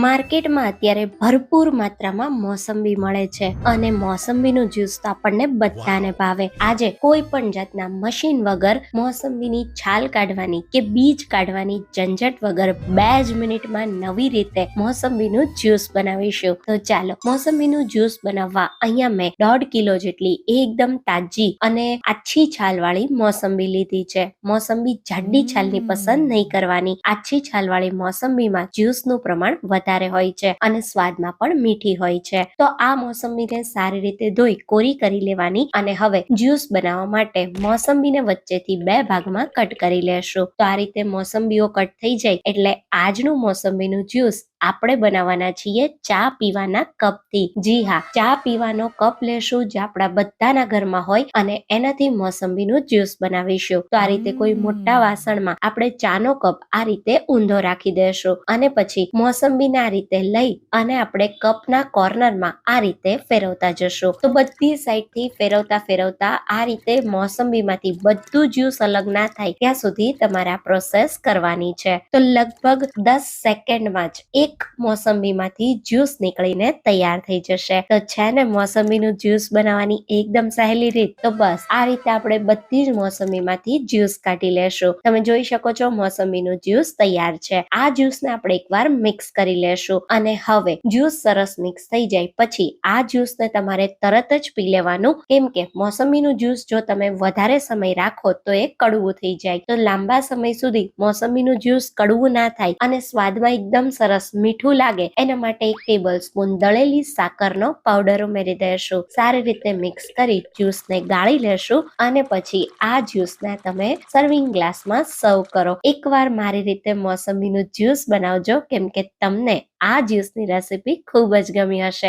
માર્કેટમાં અત્યારે ભરપૂર માત્રામાં મોસંબી મળે છે અને મોસંબીનું જ્યુસ તો આપણને બધાને ભાવે. આજે કોઈ પણ જાતના મશીન વગર મોસંબીની છાલ કાઢવાની કે બીજ કાઢવાની ઝંઝટ વગર બે જ મિનિટમાં નવી રીતે મોસંબીનું જ્યુસ બનાવીશું. તો ચાલો મોસંબીનું જ્યુસ બનાવવા અહીંયા મેં દોઢ કિલો જેટલી એકદમ તાજી અને આછી છાલવાળી મોસંબી લીધી છે. મોસંબી જાડી છાલની પસંદ નહીં કરવાની. આછી છાલવાળી મોસંબીમાં જ્યુસનું પ્રમાણ વધારે હોય છે અને સ્વાદમાં પણ મીઠી હોય છે. તો આ મોસંબીને સારી રીતે ધોઈ, કોરી કરી લેવાની અને હવે જ્યુસ બનાવવા માટે મોસંબીને વચ્ચેથી બે ભાગમાં કટ કરી લેશું. તો આ રીતે મોસંબીઓ કટ થઈ જાય એટલે આજનું મોસંબીનું જ્યુસ આપણે બનાવવાના છીએ ચા પીવાના કપથી. જી હા ચા પીવાનો કપ લેશું જે આપણા બધાના ઘરમાં હોય અને એનાથી મોસંબીનું જ્યુસ બનાવીશું. તો આ રીતે કોઈ મોટા વાસણમાં આપણે ચાનો કપ આ રીતે ઊંધો રાખી દેશું અને પછી મોસંબીને આ રીતે લઈ અને આપણે કપના કોર્નરમાં આ રીતે ફેરવતા જશું. તો બધી સાઈડથી ફેરવતા ફેરવતા આ રીતે મોસંબીમાંથી બધું જ્યુસ અલગ ના થાય ત્યાં સુધી તમારે આ પ્રોસેસ કરવાની છે. તો લગભગ દસ સેકન્ડમાં જ એક મોસંબીમાંથી જ્યુસ નીકળીને તૈયાર થઈ જશે. તો છે ને, મોસંબીનું જ્યુસ બનાવવાની એકદમ સહેલી રીત. તો બસ, આ રીતે આપણે બધી જ મોસંબીમાંથી જ્યુસ કાઢી લેશું. તમે જોઈ શકો છો, મોસંબીનું જ્યુસ તૈયાર છે. આ જ્યુસને આપણે એકવાર મિક્સ કરી લેશું. અને હવે, જ્યુસ સરસ મિક્સ થઈ જાય પછી આ જ્યુસને તમારે તરત જ પી લેવાનું. કેમ કે મોસંબીનું જ્યુસ જો તમે વધારે સમય રાખો તો એ કડવું થઈ જાય. તો લાંબા સમય સુધી મોસંબીનું જ્યુસ કડવું ના થાય અને સ્વાદમાં એકદમ સરસ મીઠું લાગે, એના માટે એક ટેબલ સ્પૂન દળેલી સાકરનો પાવડર ઉમેરી દેશું. સારી રીતે મિક્સ કરી જ્યુસને ગાળી લેશું અને પછી આ જ્યુસને તમે સર્વિંગ ગ્લાસમાં સર્વ કરો. એકવાર મારી રીતે મોસંબીનું જ્યુસ બનાવજો, કેમ કે તમને આ જ્યુસની રેસીપી ખૂબ જ ગમી હશે.